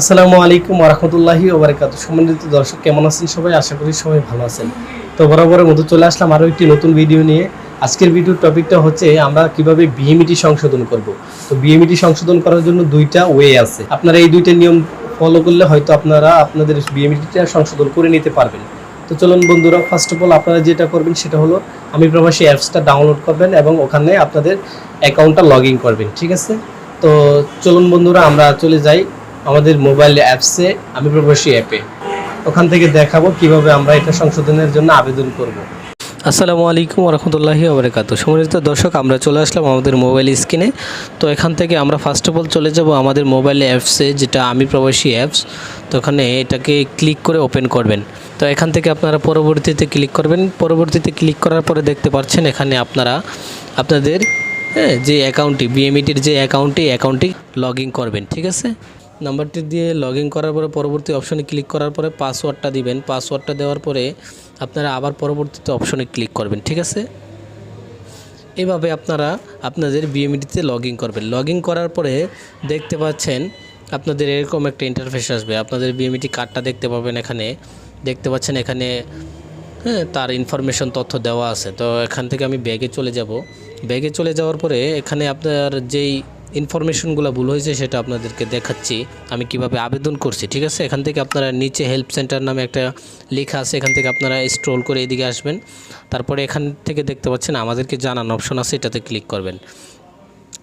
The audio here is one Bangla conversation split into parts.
আসসালামু আলাইকুম ওরহমতুল্লাহি ওবরাকাতু সম্মানিত দর্শক, কেমন আছেন সবাই? আশা করি সবাই ভালো আছেন। তো বরাবরের মতো চলে আসলাম আরও একটি নতুন ভিডিও নিয়ে। আজকের ভিডিওর টপিকটা হচ্ছে আমরা কীভাবে বিএমইটি সংশোধন করব। তো বিএমইটি সংশোধন করার জন্য দুইটা ওয়ে আছে। আপনারা এই দুইটা নিয়ম ফলো করলে হয়তো আপনারা আপনাদের বিএমইটিটা সংশোধন করে নিতে পারবেন। তো চলুন বন্ধুরা ফার্স্ট অফ অল আপনারা যেটা করবেন সেটা হলো, আমি প্রবাসী অ্যাপসটা ডাউনলোড করবেন এবং ওখানে আপনাদের অ্যাকাউন্টটা লগ করবেন, ঠিক আছে? তো চলুন বন্ধুরা, আমরা চলে যাই। আমাদের মোবাইল অ্যাপসে আমি প্রবাসী অ্যাপে ওখান থেকে দেখাবো কীভাবে আমরা এটা সংশোধনের জন্য আবেদন করব। আসসালামু আলাইকুম রহমতুল্লাহি ওবরাকাত সম্মানিত দর্শক, আমরা চলে আসলাম আমাদের মোবাইল স্ক্রিনে তো এখান থেকে আমরা ফার্স্ট অফ অল চলে যাব আমাদের মোবাইল অ্যাপসে যেটা আমি প্রবাসী অ্যাপস তো ওখানে এটাকে ক্লিক করে ওপেন করবেন। তো এখান থেকে আপনারা পরবর্তীতে ক্লিক করবেন। পরবর্তীতে ক্লিক করার পরে দেখতে পাচ্ছেন এখানে আপনারা, আপনাদের হ্যাঁ যে অ্যাকাউন্টটি বিএমইটির যে অ্যাকাউন্টটি অ্যাকাউন্টটি লগ করবেন, ঠিক আছে? নাম্বারটি দিয়ে লগ করার পরে পরবর্তী অপশনে ক্লিক করার পরে পাসওয়ার্ডটা দিবেন। পাসওয়ার্ডটা দেওয়ার পরে আপনারা আবার পরবর্তীতে অপশনে ক্লিক করবেন, ঠিক আছে? এভাবে আপনারা আপনাদের বিএমইটিতে লগ ইন করবেন। লগ করার পরে দেখতে পাচ্ছেন আপনাদের এরকম একটা ইন্টারফেস আসবে। আপনাদের বিএমইটি কার্ডটা দেখতে পাবেন এখানে। দেখতে পাচ্ছেন এখানে হ্যাঁ তার ইনফরমেশন তথ্য দেওয়া আছে। তো এখান থেকে আমি ব্যাগে চলে যাব। ব্যাগে চলে যাওয়ার পরে এখানে আপনার যেই ইনফরমেশনগুলো ভুল হয়েছে সেটা আপনাদেরকে দেখাচ্ছি। আমি কীভাবে আবেদন করছি, ঠিক আছে? এখান থেকে আপনারা নিচে হেল্প সেন্টার নামে একটা লেখা আছে, এখান থেকে আপনারা স্ক্রোল করে এদিকে আসবেন। তারপরে এখান থেকে দেখতে পাচ্ছেন আমাদেরকে জানান অপশন আছে, এটাতে ক্লিক করবেন।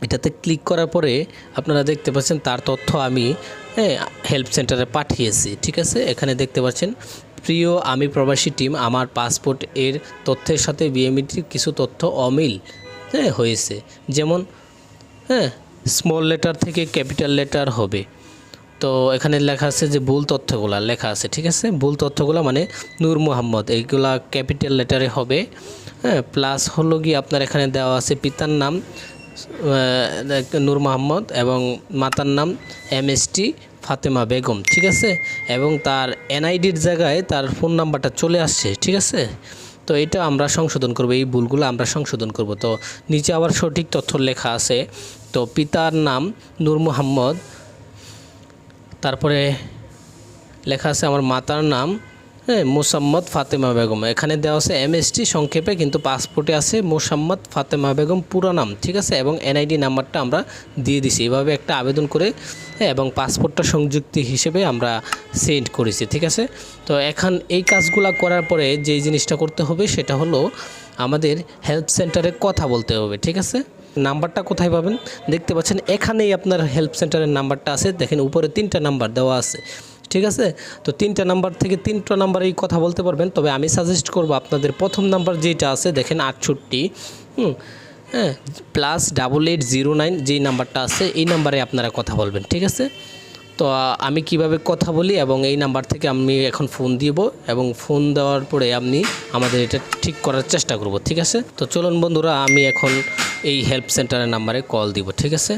এটাতে ক্লিক করার পরে আপনারা দেখতে পাচ্ছেন তার তথ্য আমি হ্যাঁ হেল্প সেন্টারে পাঠিয়েছি, ঠিক আছে? এখানে দেখতে পাচ্ছেন, প্রিয় আমি প্রবাসী টিম, আমার পাসপোর্ট এর তথ্যের সাথে বিএমইটির কিছু তথ্য অমিল হ্যাঁ হয়েছে। যেমন হ্যাঁ স্মল লেটার থেকে ক্যাপিটাল লেটার হবে। তো এখানে লেখা আছে যে ভুল তথ্যগুলা লেখা আছে, ঠিক আছে? ভুল তথ্যগুলো মানে নূর মোহাম্মদ, এইগুলা ক্যাপিটাল লেটারে হবে। হ্যাঁ প্লাস হলো কি আপনার এখানে দেওয়া আছে পিতার নাম নূর মোহাম্মদ এবং মাতার নাম M S T Fatema Begum, ঠিক আছে? এবং তার এনআইডির জায়গায় তার ফোন নাম্বারটা চলে আসছে, ঠিক আছে? তো এটা আমরা সংশোধন করব, এই ভুলগুলো আমরা সংশোধন করব। তো নিচে আবার সঠিক তথ্য লেখা আছে। তো পিতার নাম নূর মোহাম্মদ, তারপরে লেখা আছে আমার মাতার নাম মোসাম্মদ ফাতেমা বেগম। এখানে দেওয়া আছে এমএসটি সংক্ষেপে, কিন্তু পাসপোর্টে আছে মোসাম্মদ ফাতেমা বেগম পুরো নাম, ঠিক আছে? এবং এনআইডি নাম্বারটা আমরা দিয়ে দিছি। এভাবে একটা আবেদন করে এবং পাসপোর্টটা সংযুক্তি হিসেবে আমরা সেন্ড করেছি, ঠিক আছে? তো এখন এই কাজগুলা করার পরে যেই জিনিসটা করতে হবে, সেটা হলো আমাদের হেল্প সেন্টারে কথা বলতে হবে, ঠিক আছে? নাম্বারটা কোথায় পাবেন? দেখতে পাচ্ছেন, এখানেই আপনার হেল্প সেন্টারের নাম্বারটা আছে। দেখেন, উপরে তিনটা নাম্বার দেওয়া আছে। ঠিক আছে? তো তিনটা নাম্বার থেকে তিনটা নাম্বারেই কথা বলতে পারবেন। তবে আমি সাজেস্ট করব আপনাদের প্রথম নাম্বার যেটা আছে, দেখেন আটষট্টি, হুম হ্যাঁ plus double eight zero nine যেই নাম্বারটা আছে, এই নাম্বারে আপনারা কথা বলবেন, ঠিক আছে? তো আমি কীভাবে কথা বলি এবং এই নাম্বার থেকে আমি এখন ফোন দিব এবং ফোন দেওয়ার পরে আপনি আমাদের এটা ঠিক করার চেষ্টা করব, ঠিক আছে? তো চলুন বন্ধুরা, আমি এখন এই হেল্প সেন্টারের নাম্বারে কল দিব, ঠিক আছে?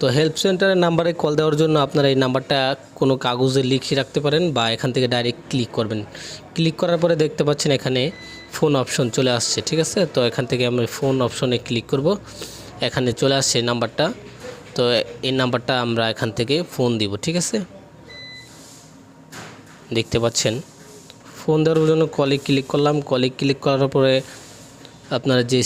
তো হেল্প সেন্টারের নাম্বারে কল দেওয়ার জন্য আপনারা এই নাম্বারটা কোনো কাগজে লিখে রাখতে পারেন বা এখান থেকে ডাইরেক্ট ক্লিক করবেন। ক্লিক করার পরে দেখতে পাচ্ছেন এখানে ফোন অপশন চলে আসছে, ঠিক আছে? তো এখান থেকে আমি ফোন অপশনে ক্লিক করব। এখানে চলে আসছে নাম্বারটা তো এই নাম্বারটা আমরা এখান থেকে ফোন দিব, ঠিক আছে? দেখতে পাচ্ছেন ফোন দেওয়ার জন্য কলে ক্লিক করলাম। কলে ক্লিক করার পরে আপনারা যে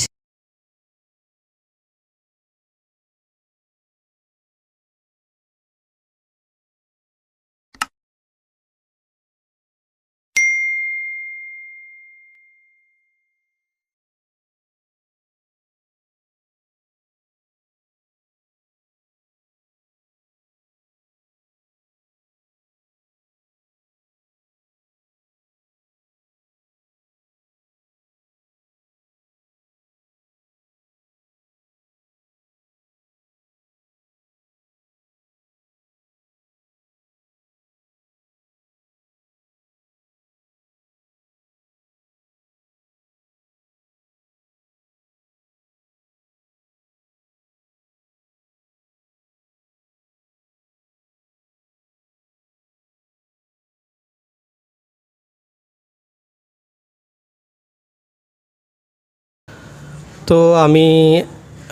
তো আমি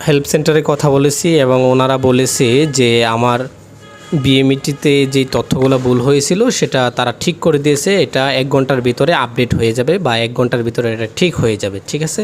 হেল্প সেন্টারে কথা বলেছি এবং ওনারা বলেছে যে আমার বিএমইটিতে যে তথ্যগুলো ভুল হয়েছিল, সেটা তারা ঠিক করে দিয়েছে। এটা এক ঘণ্টার ভিতরে আপডেট হয়ে যাবে বা এক ঘণ্টার ভিতরে এটা ঠিক হয়ে যাবে, ঠিক আছে?